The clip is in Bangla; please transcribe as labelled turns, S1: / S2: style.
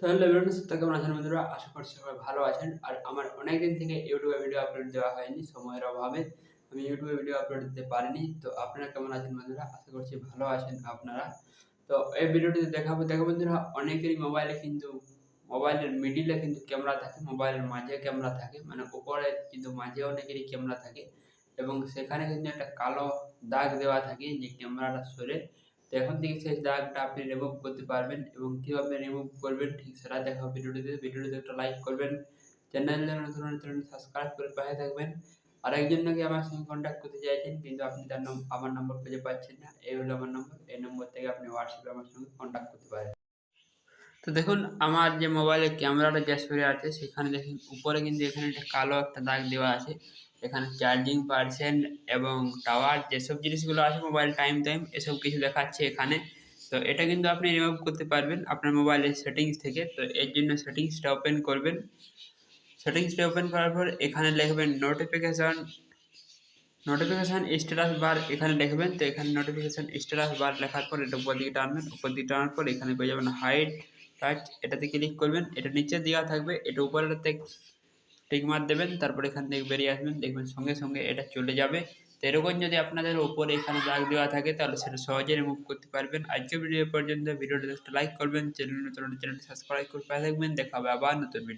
S1: তাহলে এভরিওয়ান সুস্থ কেমন আছেন বন্ধুরা? আশা করছি সবাই ভালো আছেন। আর আমার অনেক দিন থেকে ইউটিউবে ভিডিও আপলোড দেওয়া হয়নি, সময়ের অভাবে। আমি ইউটিউবে ভিডিও আপলোড দিতে পারিনি। তো আপনারা কেমন আছেন বন্ধুরা? আশা করছি ভালো আছেন আপনারা। তো এই ভিডিওটিতে দেখাবো, দেখো বন্ধুরা, অনেকেরই মোবাইলে কিন্তু মোবাইলের মিডিলে কিন্তু ক্যামেরা থাকে মোবাইলের মাঝে ক্যামেরা থাকে মানে উপরে কিন্তু মাঝে অনেকেরই ক্যামেরা থাকে। এবং সেখানে কিন্তু একটা কালো দাগ দেওয়া থাকে, যে ক্যামেরাটা সরে তো এখন থেকে সেই দাগটা আপনি রিমুভ করতে পারবেন এবং কীভাবে রিমুভ করবেন ঠিক সেটা দেখা ভিডিওটিতে। ভিডিওটিতে একটা লাইক করবেন চ্যানেল নতুন নতুন সাবস্ক্রাইব করে পাশে থাকবেন। আর একজন নাকি আমার সঙ্গে কন্ট্যাক্ট করতে চাইছেন, কিন্তু আপনি তার আমার নম্বর খুঁজে পাচ্ছেন না। এই হলো আমার নম্বর এই নম্বর থেকে আপনি হোয়াটসঅ্যাপে আমার সঙ্গে কন্ট্যাক্ট করতে পারেন। তো দেখুন, আমার যে মোবাইলের ক্যামেরাটা যে সরে আছে, সেখানে দেখুন, উপরে কিন্তু এখানে একটা কালো একটা দাগ দেওয়া আছে। এখানে চার্জিং পার্সেন্ট এবং টাওয়ার যেসব জিনিসগুলো আছে মোবাইল টাইম টাইম এসব কিছু দেখাচ্ছে এখানে। তো এটা কিন্তু আপনি রিমুভ করতে পারবেন আপনার মোবাইলের সেটিংস থেকে। তো এর জন্য সেটিংসটা ওপেন করবেন। সেটিংসটা ওপেন করার পর এখানে লিখবেন নোটিফিকেশান নোটিফিকেশান স্ট্যাটাস বার এখানে লিখবেন। তো এখানে নোটিফিকেশান স্ট্যাটাস বার লেখার পর এটা উপর দিকে টানবেন। উপর দিকে টানার পর এখানে পেয়ে যাবেন হাইট টাচ এটাতে ক্লিক করবেন, এটা নিচে দেওয়া থাকবে, এটা উপরেতে টিক মার দেবেন, তারপর এখান থেকে বেরিয়ে আসবেন, দেখবেন সঙ্গে সঙ্গে এটা চলে যাবে। তো এরকম যদি আপনাদের ওপরে এখানে দাগ দেওয়া থাকে, তাহলে সেটা সহজে রিমুভ করতে পারবেন। আজকের ভিডিও পর্যন্ত, ভিডিওটা লাইক করবেন চ্যানেল নতুন চ্যানেলটি সাবস্ক্রাইব করে পাশে থাকবেন, দেখা হবে আবার নতুন ভিডিও